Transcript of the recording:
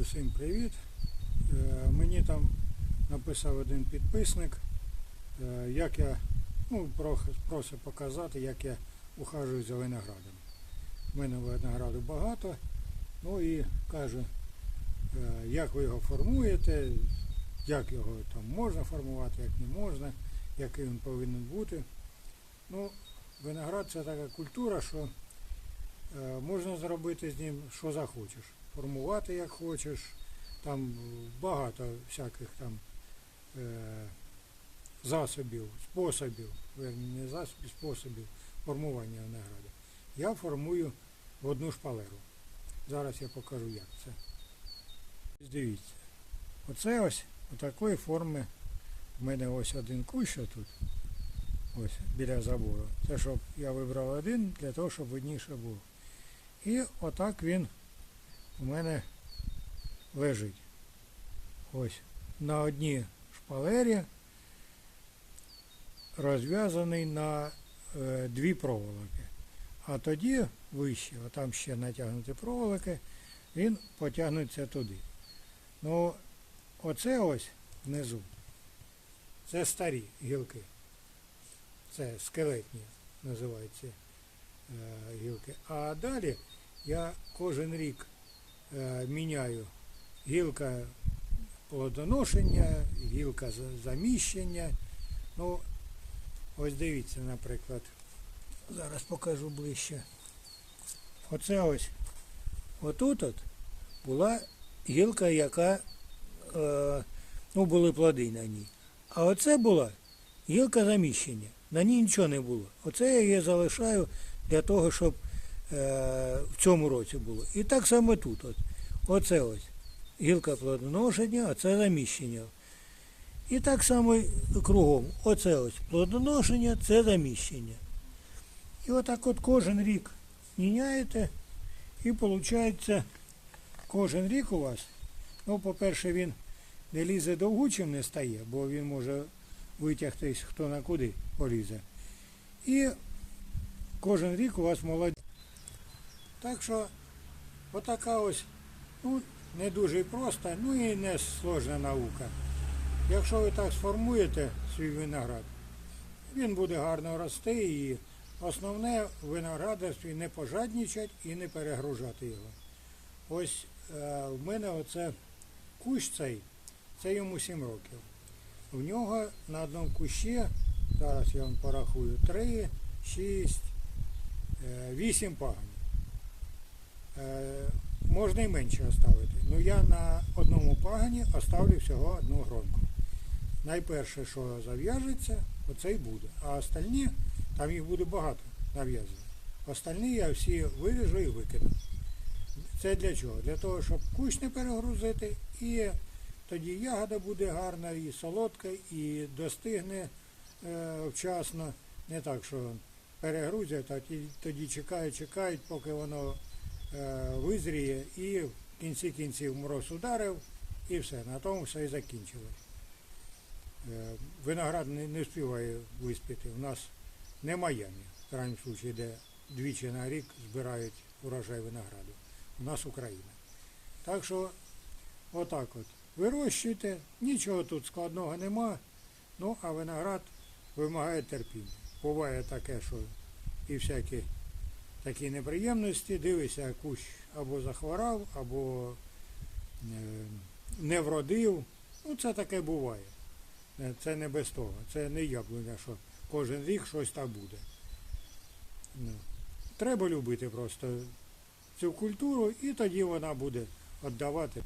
Усім привіт. Е, Мені там написав один підписник, е, як я ну, просить показати, як я ухажую за виноградом. У мене винограду багато. Ну і каже, як ви його формуєте, як його там можна формувати, як не можна, який він повинен бути. Ну, виноград це така культура, що Е, Можна зробити з ним що захочеш. Формувати як хочеш. Там багато всяких там е, засобів, способів, не засобів, способів формування винограду. Я формую в одну шпалеру. Зараз я покажу як це. Дивіться. Оце ось отакої форми. У мене ось один кущ тут. Ось біля забору. Це щоб я вибрав один для того, щоб видніше було. І отак він у мене лежить. Ось на одній шпалері розв'язаний на е, дві проволоки. А тоді вище, там ще натягнуті проволоки, він потягнеться туди. Ну, оце ось внизу. Це старі гілки. Це скелетні називаються е, гілки. А далі я кожен рік міняю гілка плодоношення, гілка заміщення. Ну, ось дивіться, наприклад, зараз покажу ближче. Оце ось, отут от була гілка, яка, е, ну, були плоди на ній. А оце була гілка заміщення. На ній нічого не було. Оце я її залишаю для того, щоб е, в цьому році було. І так само тут. От. Оце ось. Гілка плодоношення, а це заміщення. І так само кругом. Оце ось плодоношення, це заміщення. І отак от кожен рік міняєте, і виходить, кожен рік у вас, ну, по-перше, він не лізе довгучим не стає, бо він може витягтись хто на куди полізе. І кожен рік у вас молодь. Так що отака ось, ну, не дуже проста, ну і не сложна наука. Якщо ви так сформуєте свій виноград, він буде гарно рости і основне в виноградарстві не пожаднічать і не перегружати його. Ось е, в мене оце кущ цей, це йому 7 років. В нього на одному кущі, зараз я вам порахую, 3, 6, 8 пагонів. Е, Можна і менше оставити. Ну я на одному пагоні оставлю всього одну гронку. Найперше, що зав'яжеться, оце й буде. А остальні, там їх буде багато нав'язано. Остальні я всі виріжу і викину. Це для чого? Для того, щоб кущ не перегрузити, і тоді ягода буде гарна, і солодка, і достигне е, вчасно. Не так, що перегрузять, а тоді чекають, чекають, поки воно визріє, і в кінці кінців мороз ударив, і все. На тому все і закінчилось. Е, Виноград не, не встигає виспіти. У нас не Майамі, в крайньому случаї, де двічі на рік збирають урожай винограду. У нас Україна. Так що, отак от. Вирощуйте, нічого тут складного нема. Ну, а виноград вимагає терпіння. Буває таке, що і всякі такі неприємності, дивися, кущ або захворав, або е, не вродив. Ну, це таке буває. Е, Це не без того. Це не яблуня, що кожен рік щось там буде. Ну, треба любити просто цю культуру, і тоді вона буде віддавати.